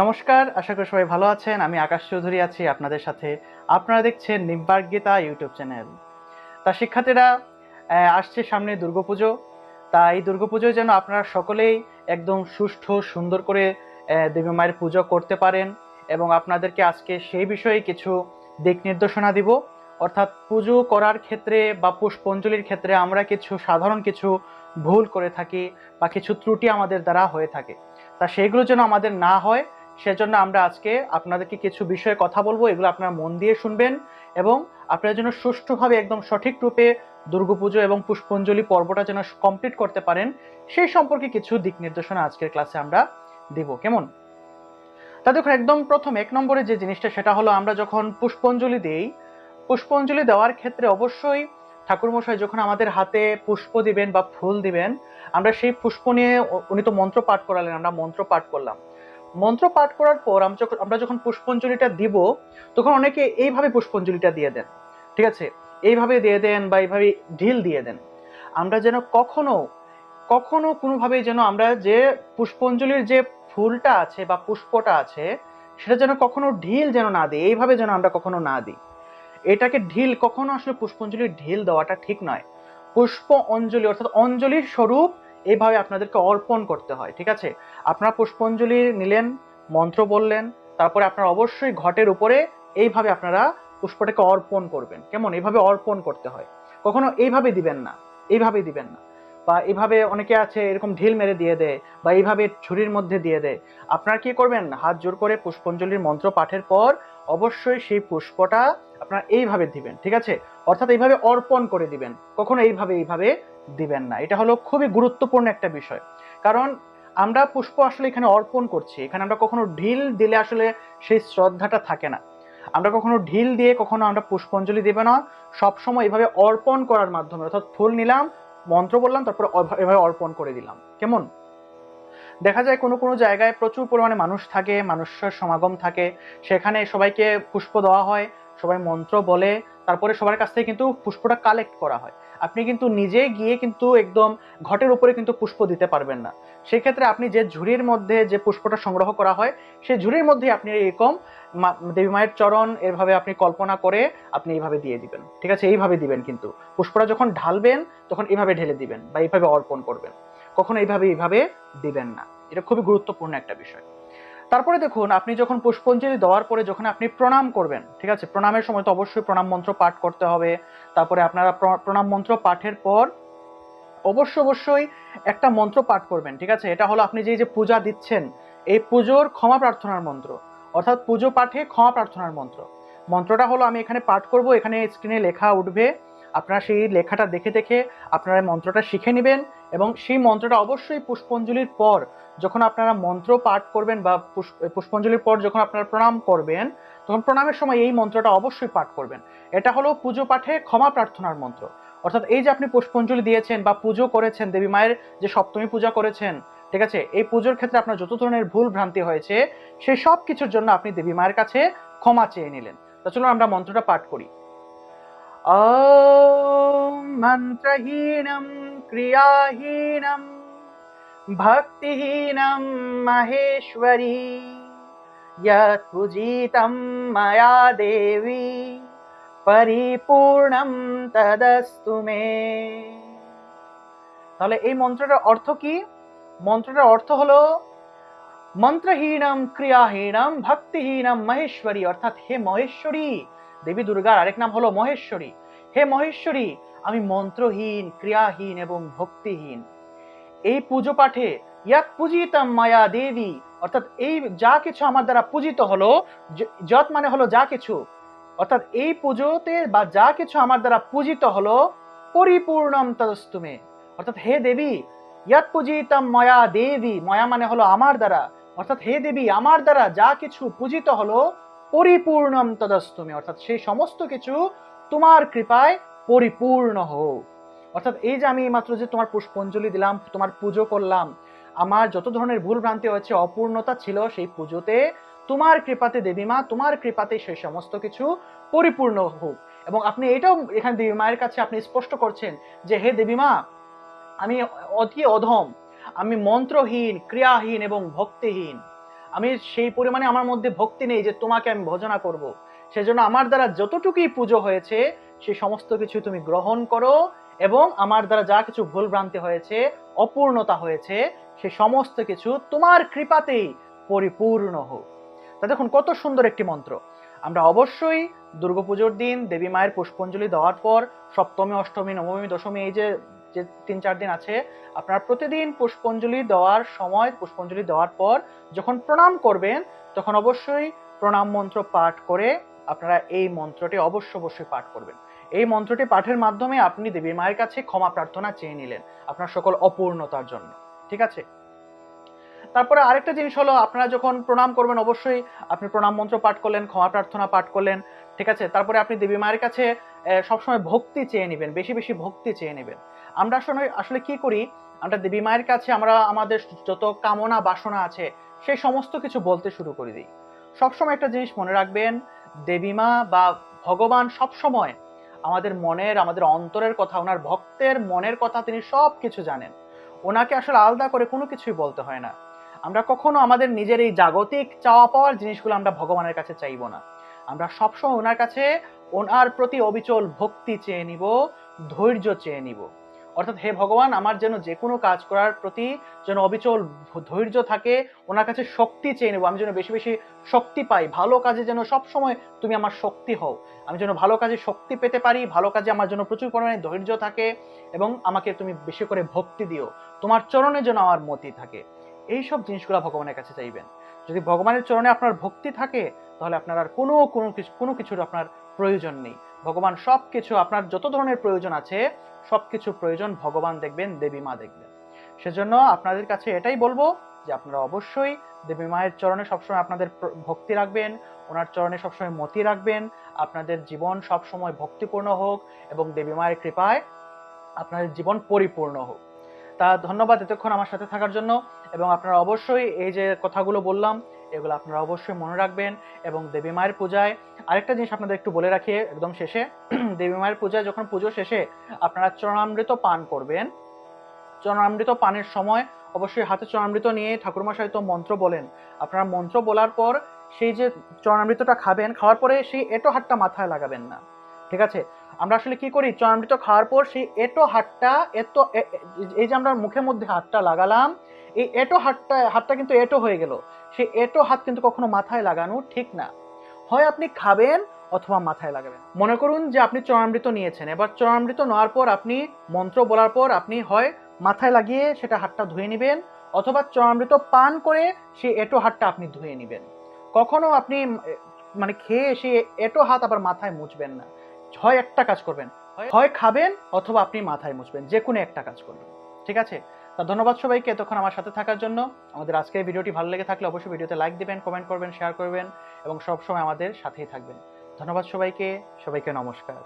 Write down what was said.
নমস্কার, আশা করি সবাই ভালো আছেন। আমি আকাশ চৌধুরী আছি আপনাদের সাথে। আপনারা দেখছেন নিম্বার্ক গীতা ইউটিউব চ্যানেল। তা শিক্ষার্থীরা আসছে সামনে দুর্গাপুজো। তা এই দুর্গাপুজোয় যেন আপনারা সকলেই একদম সুষ্ঠু, সুন্দর করে দেবী মায়ের পুজো করতে পারেন এবং আপনাদেরকে আজকে সেই বিষয়ে কিছু দিক নির্দেশনা দিব। অর্থাৎ পুজো করার ক্ষেত্রে বা পুষ্পঞ্জলির ক্ষেত্রে আমরা কিছু সাধারণ কিছু ভুল করে থাকি বা কিছু ত্রুটি আমাদের দ্বারা হয়ে থাকে। তা সেইগুলো যেন আমাদের না হয় সেজন্য আমরা আজকে আপনাদেরকে কিছু বিষয়ে কথা বলব, এগুলো আপনারা মন দিয়ে শুনবেন এবং আপনারা যেন সুষ্ঠুভাবে একদম সঠিক রূপে দুর্গাপুজো এবং পুষ্পাঞ্জলি পর্বটা যেন কমপ্লিট করতে পারেন, সেই সম্পর্কে কিছু দিক নির্দেশনা আজকের ক্লাসে আমরা দিব। কেমন? তা দেখুন, একদম প্রথম এক নম্বরে যে জিনিসটা, সেটা হলো আমরা যখন পুষ্পাঞ্জলি দেই, পুষ্পাঞ্জলি দেওয়ার ক্ষেত্রে অবশ্যই ঠাকুরমশাই যখন আমাদের হাতে পুষ্প দিবেন বা ফুল দিবেন, আমরা সেই পুষ্প নিয়ে উনি তো মন্ত্র পাঠ করালেন, আমরা মন্ত্র পাঠ করলাম। মন্ত্র পাঠ করার পর আমরা যখন পুষ্পাঞ্জলিটা দিব, তখন অনেকে এইভাবে পুষ্পাঞ্জলিটা দিয়ে দেন। ঠিক আছে? এইভাবে দিয়ে দেন বা এইভাবে ঢিল দিয়ে দেন। আমরা যেন কখনো কখনো কোনোভাবেই যেন আমরা যে পুষ্পাঞ্জলির যে ফুলটা আছে বা পুষ্পটা আছে, সেটা যেন কখনো ঢিল যেন না দিই এইভাবে যেন আমরা কখনো না দিই। এটাকে ঢিল, কখনো আসলে পুষ্পাঞ্জলির ঢিল দেওয়াটা ঠিক নয়। পুষ্প অঞ্জলি অর্থাৎ অঞ্জলির স্বরূপ এইভাবে আপনাদেরকে অর্পণ করতে হয়, ঠিক আছে? আপনারা পুষ্পাঞ্জলি নিলেন, মন্ত্র বললেন, তারপরে আপনারা অবশ্যই ঘটের উপরে এইভাবে আপনারা পুষ্পটাকে অর্পণ করবেন। কেমন? এইভাবে অর্পণ করতে হয়। কখনো এইভাবে দিবেন না, এইভাবে দিবেন না। বা এইভাবে অনেকে আছে, এরকম ঢিল মেরে দিয়ে দেয় বা এইভাবে ছুরির মধ্যে দিয়ে দেয়। আপনারা কি করবেন? হাত জোর করে পুষ্পাঞ্জলির মন্ত্র পাঠের পর অবশ্যই সেই পুষ্পটা আপনারা এইভাবে দিবেন, ঠিক আছে? অর্থাৎ এইভাবে অর্পণ করে দিবেন। কখনো এইভাবে এইভাবে দিবেন না। এটা হলো খুবই গুরুত্বপূর্ণ একটা বিষয়। কারণ আমরা পুষ্প আসলে এখানে অর্পণ করছি। এখানে আমরা কখনো ঢিল দিলে আসলে সেই শ্রদ্ধাটা থাকে না। আমরা কখনো ঢিল দিয়ে কখনো আমরা পুষ্পাঞ্জলি দেবে না। সবসময় এভাবে অর্পণ করার মাধ্যমে, অর্থাৎ ফুল নিলাম, মন্ত্র বললাম, তারপরে এভাবে অর্পণ করে দিলাম। কেমন? দেখা যায় কোনো কোনো জায়গায় প্রচুর পরিমাণে মানুষ থাকে, মানুষের সমাগম থাকে। সেখানে সবাইকে পুষ্প দেওয়া হয়, সবাই মন্ত্র বলে, তারপরে সবার কাছ থেকে কিন্তু পুষ্পটা কালেক্ট করা হয়। আপনি কিন্তু নিজে গিয়ে কিন্তু একদম ঘটের উপরে কিন্তু পুষ্প দিতে পারবেন না। সেক্ষেত্রে আপনি যে ঝুড়ির মধ্যে যে পুষ্পটা সংগ্রহ করা হয়, সেই ঝুড়ির মধ্যে আপনি এরকম দেবী মায়ের চরণ এভাবে আপনি কল্পনা করে আপনি এইভাবে দিয়ে দিবেন। ঠিক আছে? এইভাবে দিবেন কিন্তু। পুষ্পটা যখন ঢালবেন, তখন এইভাবে ঢেলে দিবেন বা এইভাবে অর্পণ করবেন। কখনো এইভাবে এইভাবে দিবেন না। এটা খুবই গুরুত্বপূর্ণ একটা বিষয়। তারপরে দেখুন, আপনি যখন পুষ্পঞ্জলি দেওয়ার পরে যখন আপনি প্রণাম করবেন, ঠিক আছে? প্রণামের সময় তো অবশ্যই প্রণাম মন্ত্র পাঠ করতে হবে। তারপরে আপনারা প্র- প্রণাম মন্ত্র পাঠের পর অবশ্য অবশ্যই একটা মন্ত্র পাঠ করবেন, ঠিক আছে? এটা হলো আপনি যে যে পূজা দিচ্ছেন, এই পুজোর ক্ষমা প্রার্থনার মন্ত্র। অর্থাৎ পুজো পাঠে ক্ষমা প্রার্থনার মন্ত্র। মন্ত্রটা হলো আমি এখানে পাঠ করব, এখানে স্ক্রিনে লেখা উঠবে। আপনারা সেই লেখাটা দেখে দেখে আপনারা মন্ত্রটা শিখে নেবেন এবং সেই মন্ত্রটা অবশ্যই পুষ্পঞ্জলির পর, যখন আপনারা মন্ত্র পাঠ করবেন বা পুষ্পঞ্জলির পর যখন আপনারা প্রণাম করবেন, তখন প্রণামের সময় এই মন্ত্রটা অবশ্যই পাঠ করবেন। এটা হলো পুজো পাঠে ক্ষমা প্রার্থনার মন্ত্র। অর্থাৎ এই যে আপনি পুষ্পঞ্জলি দিয়েছেন বা পুজো করেছেন, দেবী মায়ের যে সপ্তমী পূজা করেছেন, ঠিক আছে? এই পুজোর ক্ষেত্রে আপনার যত ধরনের ভুল ভ্রান্তি হয়েছে, সেই সব কিছুর জন্য আপনি দেবী মায়ের কাছে ক্ষমা চেয়ে নিলেন। তা চলুন আমরা মন্ত্রটা পাঠ করি। মন্ত্রহীনম क्रियाहीनं भक्तिहीनं महेश्वरी यत् पूजितं मया देवी পরিপূর্ণম তদস্তু মে তাহলে এই মন্ত্রটার অর্থ কি মন্ত্রটার অর্থ হলো মন্ত্রহীনম ক্রিয়াহীনম ভক্তিহীনম মহেশ্বরী অর্থাৎ হে মহেশ্বরী দেবী দুর্গার আরেক নাম হলো মহেশ্বরী হে মহেশ্বরী, আমি মন্ত্রহীন, ক্রিয়াহীন এবং ভক্তিহীন। এই পুজো পাঠে ইয়াত পূজিতম মায়া দেবী, অর্থাৎ এই যা কিছু আমার দ্বারা পূজিত হলো যত মানে হলো যা কিছু, অর্থাৎ এই পুজোতে বা যা কিছু আমার দ্বারা পূজিত হলো, পরিপূর্ণম তদস্তুমে অর্থাৎ হে দেবী, ইয়াত পূজিতম ময়া দেবী, ময়া মানে হলো আমার দ্বারা, অর্থাৎ হে দেবী, আমার দ্বারা যা কিছু পূজিত হলো, পরিপূর্ণম তদস্তুমে অর্থাৎ সেই সমস্ত কিছু তোমার কৃপায় পরিপূর্ণ হোক। অর্থাৎ এই যে আমি মাত্র যে তোমার পুষ্পঞ্জলি দিলাম, তোমার পুজো করলাম, আমার যত ধরনের ভুল ভ্রান্তি হয়েছে, অপূর্ণতা ছিল সেই পুজোতে তোমার কৃপাতে দেবী মা তোমার কৃপাতে সেই সমস্ত কিছু পরিপূর্ণ হোক। এবং আপনি এটাও এখানে দেবী মায়ের কাছে আপনি স্পষ্ট করছেন যে, হে দেবী মা আমি অতি অধম, আমি মন্ত্রহীন, ক্রিয়াহীন এবং ভক্তিহীন। আমি সেই পরিমাণে আমার মধ্যে ভক্তি নেই যে তোমাকে আমি ভজনা করব। সেজন্য আমার দ্বারা যতটুকুই পুজো হয়েছে সেই সমস্ত কিছু তুমি গ্রহণ করো এবং আমার দ্বারা যা কিছু ভুল ভ্রান্তি হয়েছে, অপূর্ণতা হয়েছে, সে সমস্ত কিছু তোমার কৃপাতেই পরিপূর্ণ হোক। তা দেখুন, কত সুন্দর একটি মন্ত্র। আমরা অবশ্যই দুর্গাপুজোর দিন দেবী মায়ের পুষ্পাঞ্জলি দেওয়ার পর, সপ্তমী, অষ্টমী, নবমী, দশমী, এই যে যে তিন চার দিন আছে, আপনারা প্রতিদিন পুষ্পাঞ্জলি দেওয়ার সময়, পুষ্পাঞ্জলি দেওয়ার পর যখন প্রণাম করবেন, তখন অবশ্যই প্রণাম মন্ত্র পাঠ করে আপনারা এই মন্ত্রটি অবশ্য অবশ্যই পাঠ করবেন। এই মন্ত্রটি পাঠের মাধ্যমে আপনি দেবী মায়ের কাছে ক্ষমা প্রার্থনা চেয়ে নিলেন আপনার সকল অপূর্ণতার জন্য। ঠিক আছে? তারপরে আরেকটা জিনিস হলো, আপনারা যখন প্রণাম করবেন, অবশ্যই আপনি প্রণাম মন্ত্র পাঠ করলেন, ক্ষমা প্রার্থনা পাঠ করলেন, ঠিক আছে? তারপরে আপনি দেবী মায়ের কাছে সবসময় ভক্তি চেয়ে নেবেন, বেশি বেশি ভক্তি চেয়ে নেবেন। আমরা আসলে আসলে কি করি? আমরা দেবী মায়ের কাছে আমরা, আমাদের যত কামনা বাসনা আছে, সেই সমস্ত কিছু বলতে শুরু করে দিই। সবসময় একটা জিনিস মনে রাখবেন দেবী মা বা ভগবান সবসময় আমাদের মনের, আমাদের অন্তরের কথা, ওনার ভক্তের মনের কথা তিনি সব কিছু জানেন। ওনাকে আসলে আলাদা করে কোনো কিছুই বলতে হয় না। আমরা কখনো আমাদের নিজের এই জাগতিক চাওয়া পাওয়ার জিনিসগুলো আমরা ভগবানের কাছে চাইব না। আমরা সবসময় ওনার কাছে ওনার প্রতি অবিচল ভক্তি চেয়ে নিব, ধৈর্য চেয়ে নিব। অর্থাৎ হে ভগবান, আমার যেন যে কোনো কাজ করার প্রতি যেন অবিচল ধৈর্য থাকে, ওনার কাছে শক্তি চেয়ে নেব। আমি যেন বেশি বেশি শক্তি পাই, ভালো কাজে যেন সব সময় তুমি আমার শক্তি হও। আমি যেন ভালো কাজে শক্তি পেতে পারি, ভালো কাজে আমার জন্য প্রচুর পরিমাণে ধৈর্য থাকে এবং আমাকে তুমি বেশি করে ভক্তি দিও। তোমার চরণে যেন আমার মতি থাকে। এই সব জিনিসগুলো ভগবানের কাছে চাইবেন। যদি ভগবানের চরণে আপনার ভক্তি থাকে, তাহলে আপনার আর কোনো কোনো কিছু, কোনো কিছুর আপনার প্রয়োজন নেই। ভগবান সব কিছু আপনার যত ধরনের প্রয়োজন আছে সব কিছু প্রয়োজন ভগবান দেখবেন, দেবী মা দেখবেন। সেজন্য আপনাদের কাছে এটাই বলব যে আপনারা অবশ্যই দেবী মায়ের চরণে সবসময় আপনাদের ভক্তি রাখবেন, ওনার চরণে সবসময় মতি রাখবেন, আপনাদের জীবন সবসময় ভক্তিপূর্ণ হোক এবং দেবী মায়ের কৃপায় আপনাদের জীবন পরিপূর্ণ হোক। তা ধন্যবাদ এতক্ষণ আমার সাথে থাকার জন্য এবং আপনারা অবশ্যই এই যে কথাগুলো বললাম এগুলো আপনারা অবশ্যই মনে রাখবেন এবং দেবী মায়ের পূজায় আরেকটা জিনিস আপনাদের একটু বলে রাখি একদম শেষে। দেবী মায়ের পূজায় যখন পুজো শেষে আপনারা চরণামৃত পান করবেন। চরণামৃত পানের সময় অবশ্যই হাতে চরণামৃত নিয়ে ঠাকুরমশাই তো মন্ত্র বলেন। আপনারা মন্ত্র বলার পর সেই যে চরণামৃতটা খাবেন, খাওয়ার পরে সেই এটো হাতটা মাথায় লাগাবেন না। ঠিক আছে? আমরা আসলে কি করি? চরণামৃত খাওয়ার পর সেই এটো হাতটা এত এই যে আমরা মুখের মধ্যে হাতটা লাগালাম এই এটো হাতটা হাতটা কিন্তু এটো হয়ে গেল। সেই এটো হাত কিন্তু কখনো মাথায় লাগানো ঠিক না। হয় আপনি খাবেন অথবা মাথায় লাগাবেন। মনে করুন যে আপনি চরণামৃত নিয়েছেন। এবার চরণামৃত নেওয়ার পর আপনি, মন্ত্র বলার পর আপনি হয় মাথায় লাগিয়ে সেটা হাতটা ধুয়ে নেবেন অথবা চরণামৃত পান করে সেই এটো হাতটা আপনি ধুয়ে নেবেন। কখনো আপনি মানে খেয়ে সে এটো হাত আবার মাথায় মুছবেন না। হয় একটা কাজ করবেন। হয় খাবেন অথবা আপনি মাথায় মুছবেন। যে কোনো একটা কাজ করবেন। ঠিক আছে? তা ধন্যবাদ সবাইকে এতক্ষণ আমার সাথে থাকার জন্য। আমাদের আজকের ভিডিওটি ভালো লেগে থাকলে অবশ্যই ভিডিওতে লাইক দেবেন কমেন্ট করবেন শেয়ার করবেন এবং সবসময় আমাদের সাথেই থাকবেন। ধন্যবাদ সবাইকে সবাইকে নমস্কার।